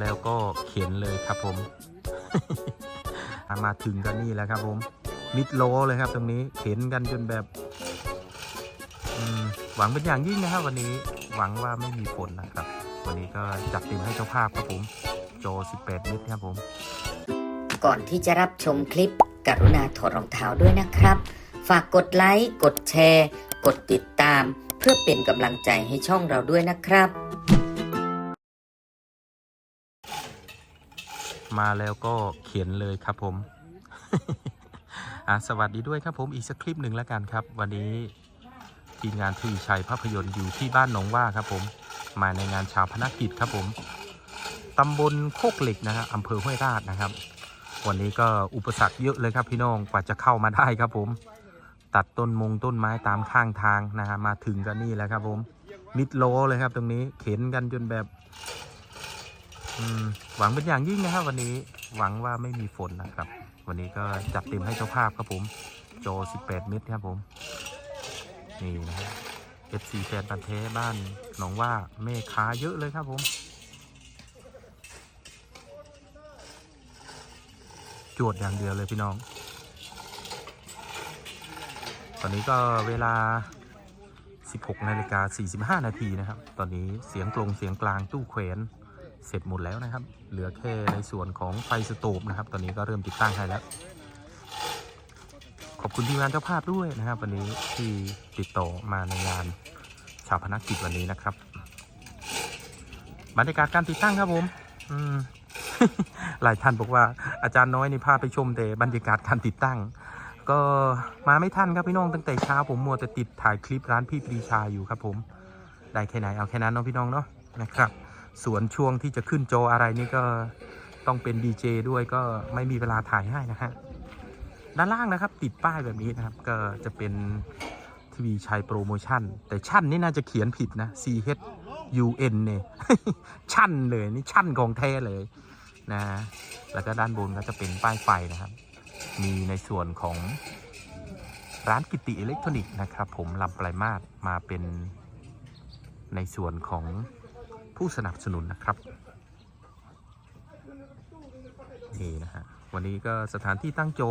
แล้วก็เข็นเลยครับผม มาถึงกันนี่แล้วครับผม มิดโลเลยครับตรงนี้เข็นกันจนแบบหวังเป็นอย่างยิ่งนะครับวันนี้หวังว่าไม่มีฝนนะครับ วันนี้ก็จัดเต็มให้เจ้าภาพครับผม โจ 18 มิตรครับผม ก่อนที่จะรับชมคลิปกรุณาถอดรองเท้าด้วยนะครับ ฝากกดไลค์ กดแชร์ กดติดตาม เพื่อเป็นกำลังใจให้ช่องเราด้วยนะครับ มาแล้วก็เขียนเลยครับผมสวัสดีด้วยครับผมอีกสักคลิปหนึ่งแล้วกันครับ วันนี้ทีมงานทีชัยภาพยนตร์อยู่ที่บ้านหนองว่าครับผม มาในงานชาวพนักกิจครับผมตำบลโคกเหล็กนะฮะอำเภอห้วยราชนะครับ วันนี้ก็อุปสรรคเยอะเลยครับพี่น้องกว่าจะเข้ามาได้ครับผม ตัดต้นมงต้นไม้ตามข้างทางนะฮะมาถึงกันนี่แล้วครับผมมิดโลเลยครับตรงนี้เข็นกันจนแบบ หวังเป็นอย่างยิ่งนะครับวันนี้หวังว่าไม่มีฝนนะครับ วันนี้ก็จัดเต็มให้เจ้าภาพครับผม โจ 18 เมตรครับผม นี่นะฮะ FC แฟนพันธ์แท้บ้านหนองว่าแม่ค้าเยอะเลยครับผม จวดอย่างเดียวเลยพี่น้อง ตอนนี้ก็เวลา 16นาฬิกา45 นาทีนะครับ ตอนนี้เสียงกลงเสียงกลางตู้แขวน เสร็จหมดแล้วนะครับ เหลือแค่ในส่วนของไฟสโตบนะครับ ตอนนี้ก็เริ่มติดตั้งให้แล้ว ขอบคุณทีมงานเจ้าภาพด้วยนะครับ วันนี้ที่ติดต่อมาในงานชาวพนักกิจวันนี้นะครับบรรยากาศการติดตั้งครับผมหลายท่านบอกว่าอาจารย์น้อยนี่พาไปชมแต่บรรยากาศการติดตั้ง ก็มาไม่ทันครับพี่น้องตั้งแต่เช้าผมมัวแต่ติดถ่ายคลิปร้านพี่ปรีชาอยู่ครับผม ได้แค่ไหนเอาแค่นั้นเนาะพี่น้องเนาะนะครับ ส่วนช่วงที่จะขึ้นโจอะไรนี่ก็ต้องเป็นดีเจด้วยก็ไม่มีเวลาถ่ายให้นะฮะด้านล่างนะครับ ติดป้ายแบบนี้นะครับ ก็จะเป็นทีวีชัยโปรโมชั่น แต่ชั่นนี่น่าจะเขียนผิดนะ C H U N เนี่ยชั่นเลยนี่ชั่นของแท้เลยนะแล้วก็ด้านบนก็จะเป็นป้ายไฟนะครับ มีในส่วนของร้านกิติอิเล็กทรอนิกส์นะครับ ผมลำปลายมาศมาเป็นในส่วนของ ผู้สนับสนุนนะครับนี่นะฮะวันนี้ก็สถานที่ตั้งโจ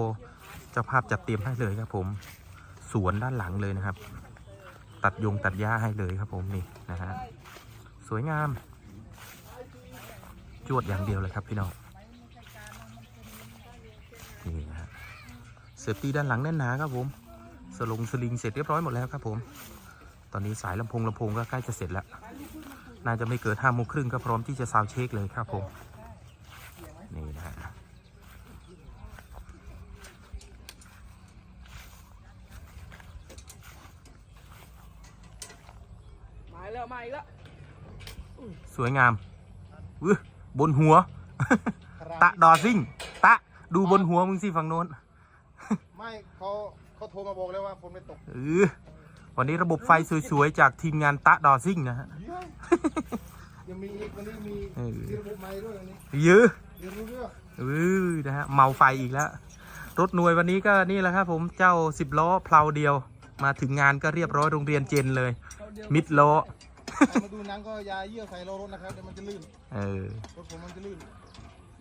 เจ้าภาพจัดเตรียมให้เลยครับผมสวนด้านหลังเลยนะครับ ตัดยงตัดหญ้าให้เลยครับผมนี่นะฮะสวยงาม จวดอย่างเดียวเลยครับพี่น้องนี่นะฮะเสร็จตีด้านหลังแน่นหนาครับผมสลงสลิงเสร็จเรียบร้อยหมดแล้วครับผม ตอนนี้สายลำโพงลำโพงก็ใกล้จะเสร็จแล้ว น่าจะไม่เกินห้าโมงครึ่งก็พร้อมที่จะซาวด์เช็คเลยครับผมนี่นะฮะมาแล้วมาอีกแล้วสวยงามอื้อบนหัว ตะดอซิ่ง ตะดูบนหัวมึงสิฝั่งโน้น ไม่เขาเขาโทรมาบอกแล้วว่าฝนไม่ตก เออ วันนี้ระบบไฟสวยๆ จากทีมงานตะดอซิ่งนะฮะยังมีอีกวันนี้มีเออมีระบบใหม่ด้วยวันนี้เยอะเรียนรู้เรื่องเออนะฮะเมาไฟอีกแล้ว รถหน่วยวันนี้ก็นี่แหละครับผมเจ้าสิบล้อเพลาเดียว มาถึงงานก็เรียบร้อยโรงเรียนเจนเลย มิดล้อมาดูหนังก็อยาเยี่ยวใส่ล้อรถนะครับเดี๋ยวมันจะลื่นเออรถผมมันจะลื่น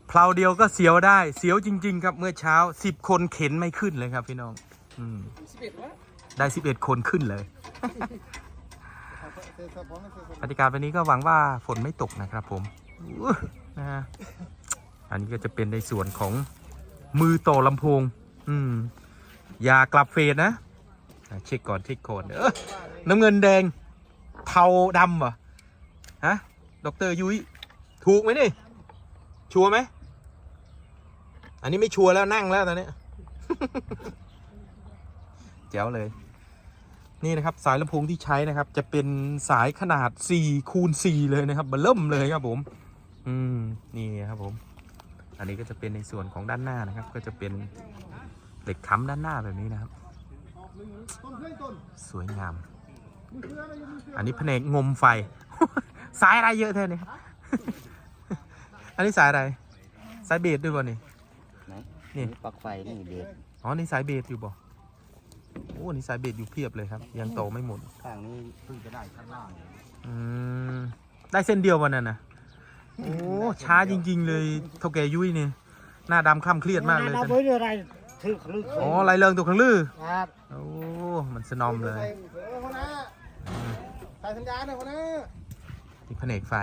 เพลาเดียวก็เสียวได้เสียวจริง ๆ ครับเมื่อเช้าสิบคนเข็นไม่ขึ้นเลยครับพี่น้องอืมสิบเอ็ดวะ ได้สิบเอ็ดคนขึ้นเลยเซซับพร้อมนะเซซับบรรยากาศวันนี้ก็หวังว่าฝนไม่ตกนะครับผมอู้นะฮะอันนี้ก็จะเป็นในส่วนของมือต่อลำโพง อืม อย่ากลับเฟดนะอะเช็คก่อนเช็คก่อนเออน้ำเงินแดง เทาดำเหรอ ฮะดอกเตอรยุ้ย ถูกไหมนี่ ชัวร์ไหม อันนี้ไม่ชัวร์แล้วนั่งแล้วตอนนี้ แจ๋วเลย นี่นะครับสายลำโพงที่ใช้นะครับ จะเป็นสายขนาด4คูณ4เลยนะครับเบลเริ่มเลยครับผม อืมนี่ครับผม อันนี้ก็จะเป็นในส่วนของด้านหน้านะครับ ก็จะเป็นเหล็กค้ำด้านหน้าแบบนี้นะครับต้นเพื่อนต้นสวยงามมือเสืออะไรอยู่มือเสืออันนี้แผนกงมไฟ สายอะไรเยอะแท้เนี่ยอันนี้สายอะไร สายเบสด้วยป่ะนี่ไหนนี่ปลั๊กไฟนี่เด็ดอ๋อนี่สายเบสอยู่บ่ โอ้นี่สายเบสอยู่เพียบเลยครับ ยังโตไม่หมดข้างนี้เพิ่งจะได้ข้างล่างอืมได้เส้นเดียววันนั้นนะโอ้ช้าจริง ๆ เลยเท่าแกยุ้ยนี่หน้าดำคล้ำเครียดมากเลยเอาไว้เรื่องอะไรถือคลึกอ๋อไรเริงตัวขังลือครับโอ้มันสนอมเลยใส่เออคนนะใส่สัญญาณหน่อยคนนะนี่แผนกไฟ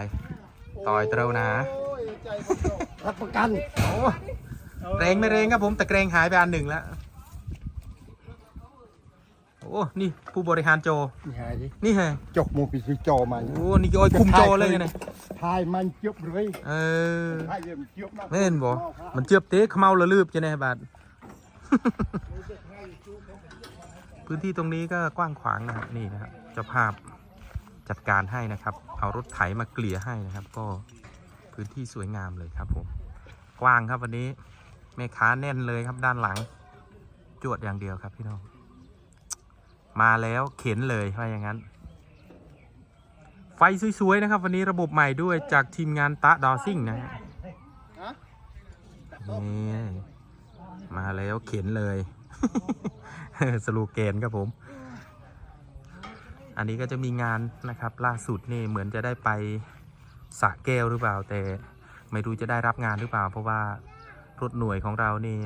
ต่อยเตรานะโอ้ยใจคนเดียวรับประกันโอ้แรงไม่แรงครับผมแต่เกรงหายไปอันหนึ่งแล้ว โอ้ นี่ผู้บริหารโจ นี่หายดินี่ไงจกมูปีสิจอมันโอ้ นี่โอ้ยคุมโจเลยไงทายมันเจ็บเลยเออทายเยี่ยมเจ็บมากไม่เห็นบ่ มันเจือบเตะเขมาละลืบจะไงบาดพื้นที่ตรงนี้ก็กว้างขวางนะครับนี่นะครับเจ้าภาพจัดการให้นะครับ เอารถไถมาเกลี่ยให้นะครับ ก็พื้นที่สวยงามเลยครับผมกว้างครับวันนี้แม่ค้าแน่นเลยครับด้านหลัง จวดอย่างเดียวครับพี่น้อง มาแล้วเข็นเลยว่าอย่างนั้น ไฟสวย ๆ นะครับ วันนี้ระบบใหม่ด้วยจากทีมงานตะดอซิ่งนะฮะนี่มาแล้วเข็นเลยสโลูแกนครับผม อันนี้ก็จะมีงานนะครับ ล่าสุดนี่เหมือนจะได้ไปสะแก้วหรือเปล่า แต่ไม่รู้จะได้รับงานหรือเปล่า เพราะว่ารถหน่วยของเรานี่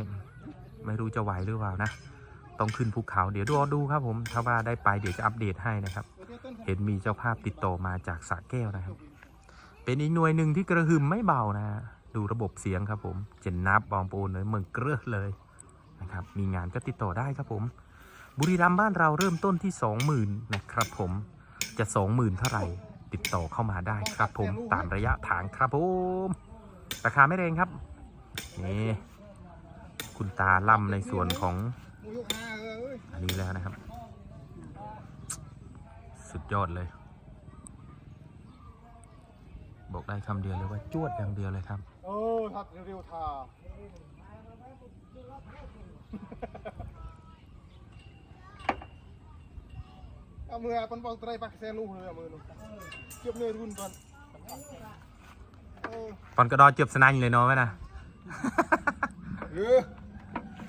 ไม่รู้จะไหวหรือเปล่านะ ต้องขึ้นภูเขาเดี๋ยวรอดูครับผมถ้าว่าได้ไปเดี๋ยวจะอัปเดตให้นะครับ เห็นมีเจ้าภาพติดต่อมาจากสระแก้วนะครับ เป็นอีกหน่วยหนึ่งที่กระหึ่มไม่เบานะฮะดูระบบเสียงครับผมเจนนับบองปูนเลยเมืองเกลือเลยนะครับมีงานก็ติดต่อได้ครับผม บุรีรัมย์บ้านเราเริ่มต้นที่สองหมื่นนะครับผมจะสองหมื่นเท่าไหร่ติดต่อเข้ามาได้ครับผมตามระยะทางครับผมราคาไม่แรงครับนี่คุณตาล่ำในส่วนของ นนี้แล้วนะครับ สุดยอดเลย บอกได้คำเดียวเลยว่าจวดอย่างเดียวเลยครับโอ้ทัดเร็วๆทาเอามือปันบองไตรปักแซลูเลยเอามือนูเก็บเนื้อรุ่นก่อนเออตอนกระดอเจ็บสนันเลยเนาะไหมนะเออ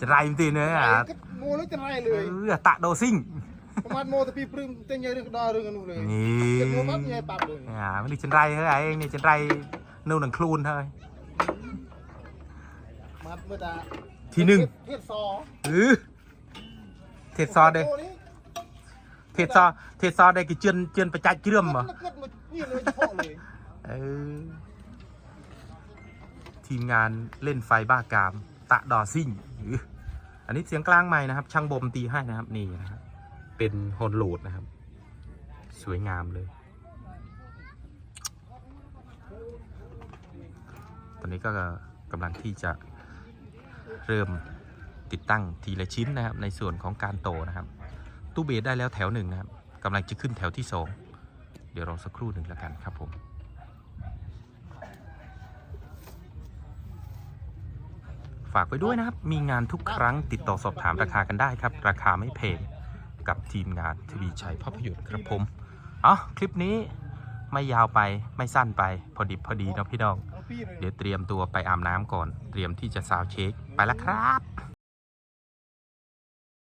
จะไรมันตีเนื้อไอ้อะก็ โมแล้วจะไรเลยเออตะโดซิ่งประมาณโมแต่ปีปรึงเต็งใหญ่เรื่องดาเรื่องกันนู่นเลยนี่เก็บโมปั๊บใหญ่ปั๊บเลยอ่าไม่ได้ฉันไรเฮ้ยไอ้นี่ฉันไรนู่นหนังคลูนเฮ้ยมัดเมื่อตาทีหนึ่งเทศซอเออเทศซอเด้โนี่เทศซอเทศซอได้กี่เจือนเจือนประจัดเจือมเหรอมันเกิดมานี่เลยเฉพาะเลยเออทีมงานเล่นไฟบ้ากาม ตะดอซิ่งอื้อ อันนี้เสียงกลางใหม่นะครับ ช่างบมตีให้นะครับนี่นะครับเป็นฮอนโหลดนะครับ สวยงามเลย ตอนนี้ก็กำลังที่จะเริ่มติดตั้งทีละชิ้นนะครับ ในส่วนของการโตนะครับ ตู้เบสได้แล้วแถวหนึ่งนะครับกำลังจะขึ้นแถวที่สองเดี๋ยวรอสักครู่หนึ่งแล้วกันครับผม ฝากไปด้วยนะครับ มีงานทุกครั้งติดต่อสอบถามราคากันได้ครับ ราคาไม่แพงกับทีมงานทวีชัยภาพยนตร์ครับผมเอ๋อคลิปนี้ไม่ยาวไปไม่สั้นไปพอดิบพอดีเนาะพี่น้อง เดี๋ยวเตรียมตัวไปอาบน้ำก่อน เตรียมที่จะซาวเช็คไปแล้วครับ